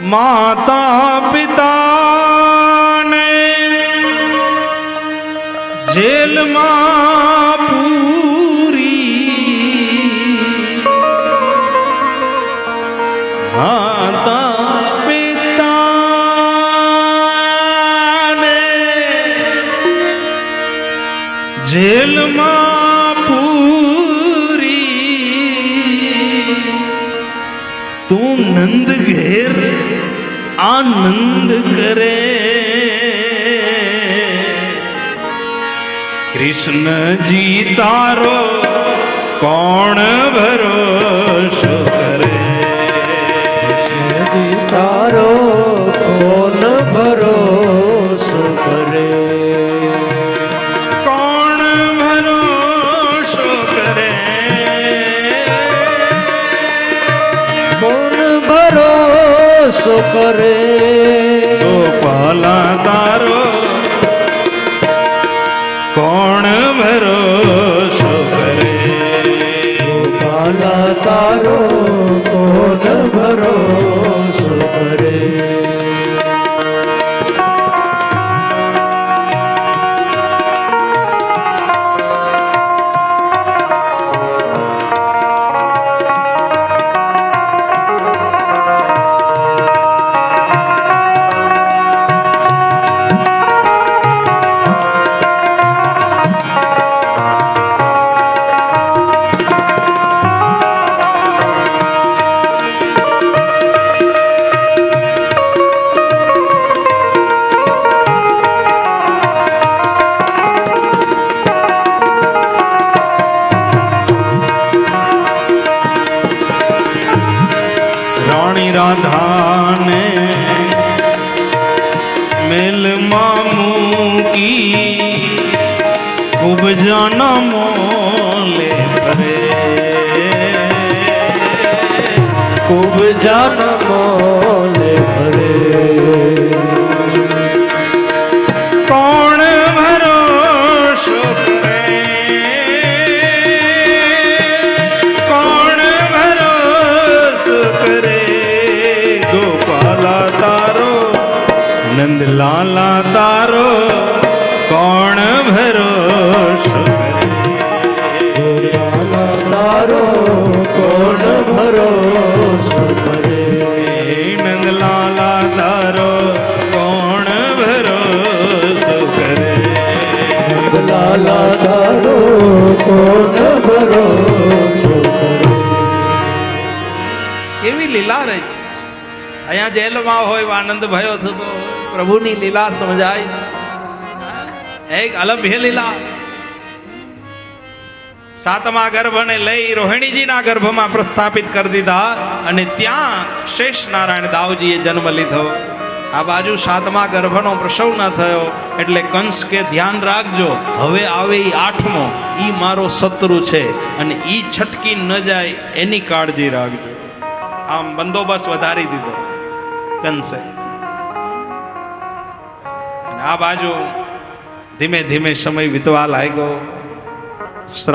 માતા પિતાને જેલમાં પૂરી માતા પિતાને જેલમાં આનંદ કરે. કૃષ્ણજી તારો કોણ ભરોસો ભરોસો કરે ગોપાલા તારો રાધાને મેલમાં મૂકી ખૂબ જનમો લે ફરે ખૂબ જન્મો નંદલાલા તારો કોણ કરે? તારો કોણ ભરોસો નંદલાલા તારો કોણ ભરોસો કરે? લાલા તારો કોણ ભરોસો કેવી લીલા રહી છે. અહીંયા જેલમાં હોય આનંદ ભયો થતો હોય. પ્રભુની લીલા સમજાય. એક અલભ્ય લીલા. સાતમા ગર્ભને લઈ રોહિણીજીના ગર્ભમાં પ્રસ્થાપિત કરી દીધા અને ત્યાં શેષ નારાયણ દાવજીએ જન્મ લીધો. આ બાજુ સાતમા ગર્ભનો પ્રસવ ન થયો, એટલે કંસ કે ધ્યાન રાખજો, હવે આવે એ આઠમો એ મારો શત્રુ છે અને એ છટકી ન જાય એની કાળજી રાખજો. આમ બંદોબસ્ત વધારી દીધો કંસે. આ બાજુ ધીમે ધીમે સમય વીતવા લાગ્યો.